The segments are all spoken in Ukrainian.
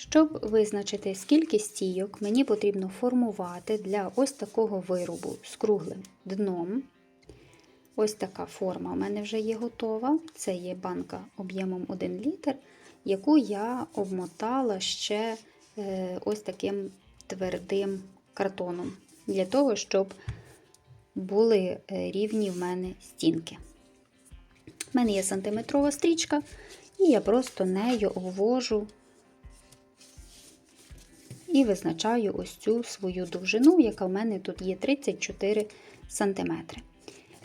Щоб визначити, скільки стійок мені потрібно формувати для ось такого виробу з круглим дном. Ось така форма у мене вже є готова. Це є банка об'ємом 1 літр, яку я обмотала ще е, ось таким твердим картоном, для того, щоб були е, рівні в мене стінки. У мене є сантиметрова стрічка, і я просто нею обвожу і визначаю ось цю свою довжину, яка в мене тут є 34 см.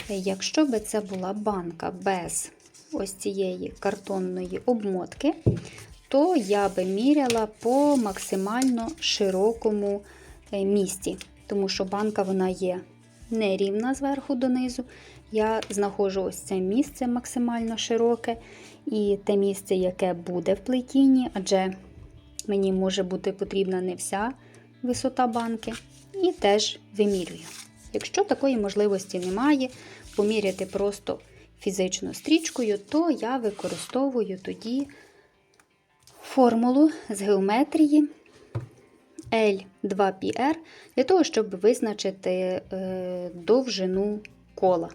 Якщо би це була банка без ось цієї картонної обмотки, то я би міряла по максимально широкому е, місці, тому що банка вона є нерівна зверху донизу. Я знаходжу ось це місце максимально широке, і те місце, яке буде в плетінні, адже мені може бути потрібна не вся висота банки, і теж вимірюю. Якщо такої можливості немає, поміряти просто фізично стрічкою, то я використовую тоді формулу з геометрії L2PR для того, щоб визначити е, довжину кола.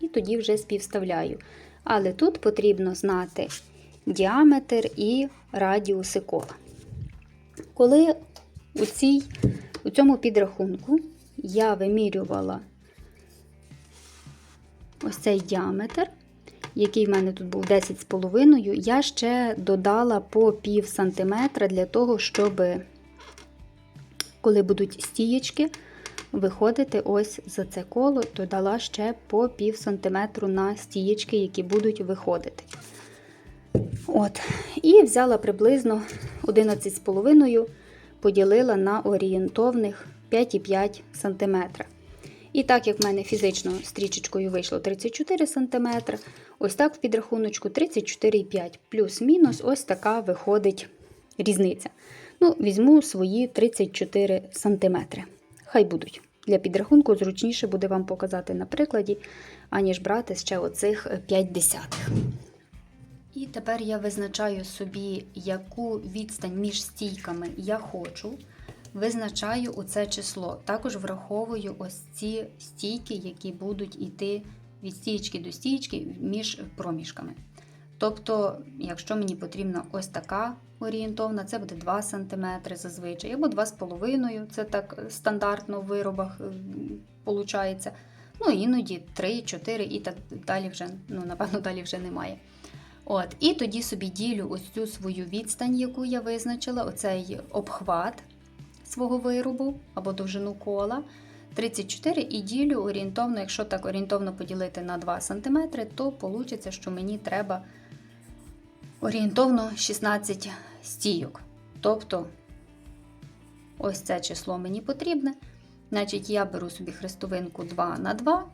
І тоді вже співставляю. Але тут потрібно знати діаметр і радіуси кола. Коли у, цій, у цьому підрахунку я вимірювала ось цей діаметр, який в мене тут був 10,5, я ще додала по пів сантиметра для того, щоб, коли будуть стієчки, виходити ось за це коло, додала ще по пів сантиметру на стієчки, які будуть виходити. От. І взяла приблизно 11,5, поділила на орієнтовних 5,5 см. І так як в мене фізично стрічечкою вийшло 34 см, ось так в підрахуночку 34,5 плюс-мінус ось така виходить різниця. Ну, Візьму свої 34 см. Хай будуть. Для підрахунку зручніше буде вам показати на прикладі, аніж брати ще оцих 5 десятих. І тепер я визначаю собі, яку відстань між стійками я хочу. Визначаю оце число. Також враховую ось ці стійки, які будуть йти від стієчки до стієчки між проміжками. Тобто, якщо мені потрібна ось така орієнтовна, це буде 2 см зазвичай, або 2,5 це так стандартно в виробах виходить. Ну, іноді 3, 4 і так далі вже, ну, напевно, далі вже немає. От, І тоді собі ділю ось цю свою відстань, яку я визначила, оцей обхват свого виробу або довжину кола 34 і ділю орієнтовно, якщо так орієнтовно поділити на 2 см, то вийде, що мені треба орієнтовно 16 стійок. Тобто, ось це число мені потрібне. Значить, я беру собі хрестовинку 2 на 2,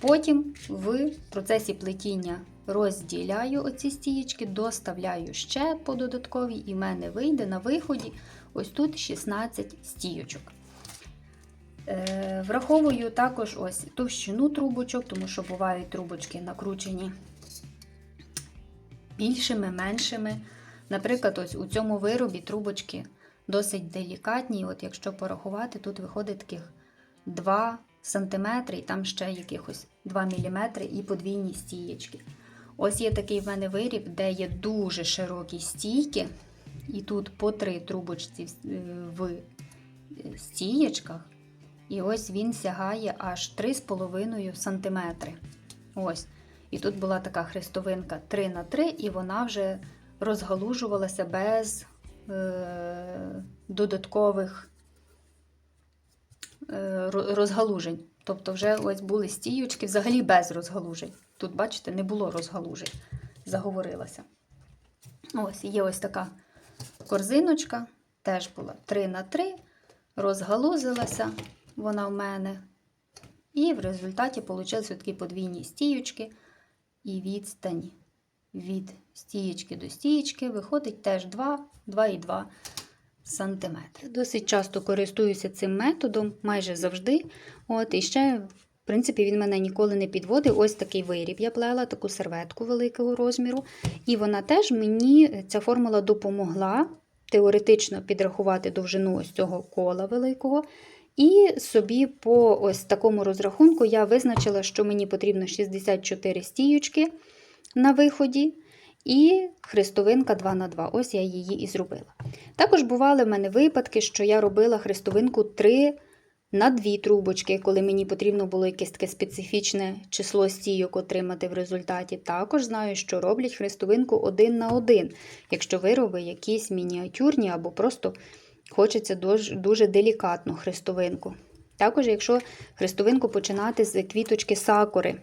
потім в процесі плетіння розділяю оці стієчки, доставляю ще по додатковій, і в мене вийде на виході ось тут 16 стійочок. Е, Враховую також ось товщину трубочок, тому що бувають трубочки накручені більшими, меншими. Наприклад, ось у цьому виробі трубочки досить делікатні. От Якщо порахувати, тут виходить таких 2 см, і там ще якихось 2 мм і подвійні стієчки. Ось є такий в мене виріб, де є дуже широкі стійки, і тут по три трубочці в стієчках. І ось він сягає аж 3,5 см. Ось. І тут була така хрестовинка 3 на 3 і вона вже розгалужувалася без е, додаткових е, розгалужень. Тобто, вже ось були стіючки взагалі без розгалужень. Тут, бачите, не було розгалужень, заговорилася. Ось, є ось така корзиночка, теж була 3 на 3 розгалузилася вона в мене. І в результаті вийшли такі подвійні стіючки. І відстань від стієчки до стієчки виходить теж 2, 2,2 см. Досить часто користуюся цим методом, майже завжди. От, І ще, в принципі, він мене ніколи не підводив. Ось такий виріб я плела, таку серветку великого розміру. І вона теж мені, ця формула допомогла теоретично підрахувати довжину ось цього кола великого. І собі по ось такому розрахунку я визначила, що мені потрібно 64 стіючки на виході. І хрестовинка 2 на 2 Ось я її і зробила. Також бували в мене випадки, що я робила хрестовинку 3 на 2 трубочки, коли мені потрібно було якесь таке специфічне число стійок отримати в результаті. Також знаю, що роблять хрестовинку 1 на 1, якщо вироби якісь мініатюрні або просто хочеться дуже, дуже делікатну хрестовинку. Також, якщо хрестовинку починати з квіточки сакури.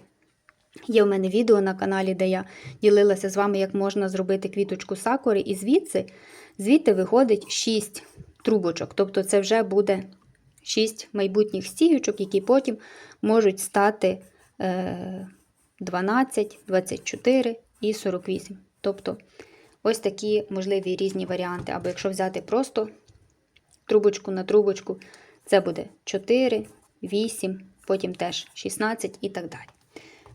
Є в мене відео на каналі, де я ділилася з вами, як можна зробити квіточку сакури, і звідси звідти виходить 6 трубочок. Тобто це вже буде 6 майбутніх стіючок, які потім можуть стати е, 12, 24 і 48. Тобто ось такі можливі різні варіанти. Або якщо взяти просто трубочку на трубочку, це буде 4, 8, потім теж 16 і так далі.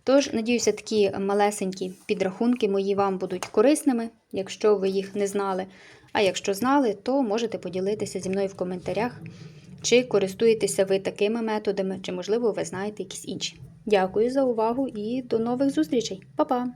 Тож, надіюся, такі малесенькі підрахунки мої вам будуть корисними, якщо ви їх не знали. А якщо знали, то можете поділитися зі мною в коментарях, чи користуєтеся ви такими методами, чи, можливо, ви знаєте якісь інші. Дякую за увагу і до нових зустрічей. Па-па!